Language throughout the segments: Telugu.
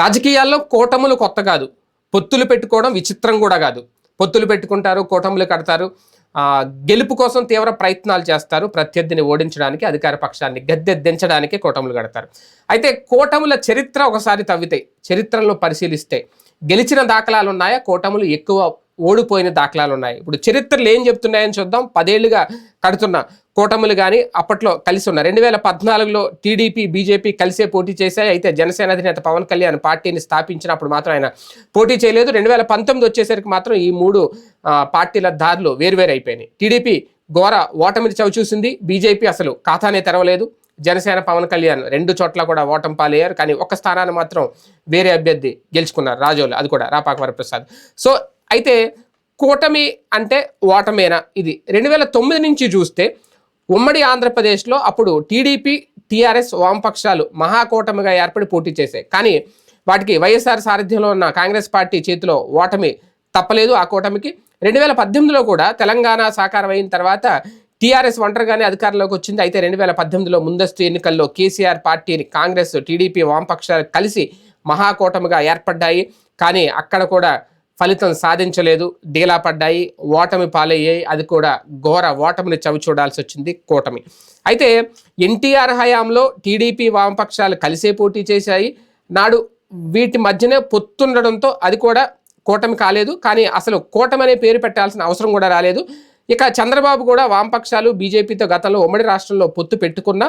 రాజకీయాల్లో కూటములు కొత్త కాదు. పొత్తులు పెట్టుకోవడం విచిత్రం కూడా కాదు. పొత్తులు పెట్టుకుంటారు కూటములు కడతారు. గెలుపు కోసం తీవ్ర ప్రయత్నాలు చేస్తారు. ప్రత్యర్థిని ఓడించడానికి అధికార పక్షాన్ని గద్దెద్దించడానికి కూటములు కడతారు. అయితే కూటముల చరిత్ర ఒకసారి తవ్వితే చరిత్రలో పరిశీలిస్తే గెలిచిన దాఖలాలు ఉన్నాయా కూటములు ఎక్కువ ఓడిపోయిన దాఖలాలు ఉన్నాయి ఇప్పుడు చరిత్రలు ఏం చెప్తున్నాయని చూద్దాం. పదేళ్ళుగా కడుతున్న కూటములు కానీ అప్పట్లో కలిసి ఉన్నారు రెండు వేల పద్నాలుగులో టీడీపీ బీజేపీ కలిసే పోటీ చేశాయి. అయితే జనసేన అధినేత పవన్ కళ్యాణ్ పార్టీని స్థాపించినప్పుడు మాత్రం ఆయన పోటీ చేయలేదు. రెండు వేల పంతొమ్మిది వచ్చేసరికి మాత్రం ఈ మూడు పార్టీల దారులు వేరువేరు అయిపోయినాయి టీడీపీ ఘోర ఓటమిని చవిచూసింది. బీజేపీ అసలు ఖాతానే తెరవలేదు. జనసేన పవన్ కళ్యాణ్ రెండు చోట్ల కూడా ఓటం పాలయ్యారు. కానీ ఒక స్థానాన్ని మాత్రం వేరే అభ్యర్థి గెలుచుకున్నారు రాజోలు. అది కూడా రాపాక వరప్రసాద్ సో అయితే కూటమి అంటే ఓటమేనా ఇది? రెండు వేల తొమ్మిది నుంచి చూస్తే ఉమ్మడి ఆంధ్రప్రదేశ్లో అప్పుడు టీడీపీ టీఆర్ఎస్ వామపక్షాలు మహాకూటమిగా ఏర్పడి పోటీ చేశాయి. కానీ వాటికి వైఎస్ఆర్ సారథ్యంలో ఉన్న కాంగ్రెస్ పార్టీ చేతిలో ఓటమి తప్పలేదు ఆ కూటమికి. రెండు వేల పద్దెనిమిదిలో కూడా తెలంగాణ సాకారం అయిన తర్వాత టీఆర్ఎస్ ఒంటరిగానే అధికారంలోకి వచ్చింది. అయితే రెండు వేల పద్దెనిమిదిలో ముందస్తు ఎన్నికల్లో కేసీఆర్ పార్టీని కాంగ్రెస్ టీడీపీ వామపక్షాలు కలిసి మహాకూటమిగా ఏర్పడ్డాయి. కానీ అక్కడ కూడా ఫలితం సాధించలేదు. డీలా పడ్డాయి. ఓటమి పాలయ్యాయి. అది కూడా ఘోర ఓటమిని చవి చూడాల్సి వచ్చింది కూటమి. అయితే ఎన్టీఆర్ హయాంలో టీడీపీ వామపక్షాలు కలిసే పోటీ చేశాయి. నాడు వీటి మధ్యనే పొత్తుండడంతో అది కూడా కూటమి కాలేదు. కానీ అసలు కూటమి అనే పేరు పెట్టాల్సిన అవసరం కూడా రాలేదు. ఇక చంద్రబాబు కూడా వామపక్షాలు బీజేపీతో గతంలో ఉమ్మడి రాష్ట్రంలో పొత్తు పెట్టుకున్న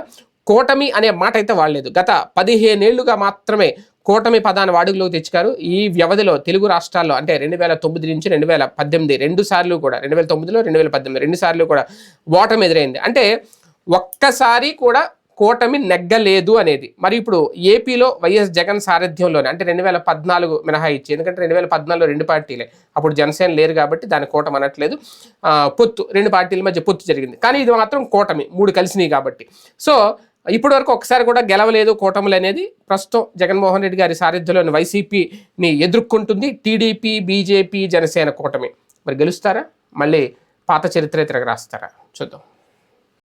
కూటమి అనే మాట అయితే వాడలేదు. గత పదిహేనేళ్ళుగా మాత్రమే కూటమి పదాన్ని వాడుకలోకి తెచ్చారు ఈ వ్యవధిలో తెలుగు రాష్ట్రాల్లో అంటే రెండు వేల తొమ్మిది నుంచి రెండు వేల పద్దెనిమిది రెండు సార్లు కూడా రెండు వేల తొమ్మిదిలో రెండు వేల పద్దెనిమిది రెండు సార్లు కూడా ఓటమి ఎదురైంది. అంటే ఒక్కసారి కూడా కూటమి నెగ్గలేదు అనేది. మరి ఇప్పుడు ఏపీలో వైఎస్ జగన్ సారథ్యంలోనే అంటే రెండు వేల పద్నాలుగు మినహాయిచ్చి ఎందుకంటే రెండు వేల పద్నాలుగులో రెండు పార్టీలే. అప్పుడు జనసేన లేరు కాబట్టి దాని కూటమి అనట్లేదు. పొత్తు రెండు పార్టీల మధ్య పొత్తు జరిగింది. కానీ ఇది మాత్రం కూటమి మూడు కలిసినాయి కాబట్టి. సో ఇప్పటి వరకు ఒకసారి కూడా గెలవలేదు కూటములు అనేది ప్రస్తుతం జగన్మోహన్ రెడ్డి గారి సారథ్యంలోని వైసీపీని ఎదుర్కొంటుంది టీడీపీ బీజేపీ జనసేన కూటమి. మరి గెలుస్తారా? మళ్ళీ పాత చరిత్ర తిరగ రాస్తారా? చూద్దాం.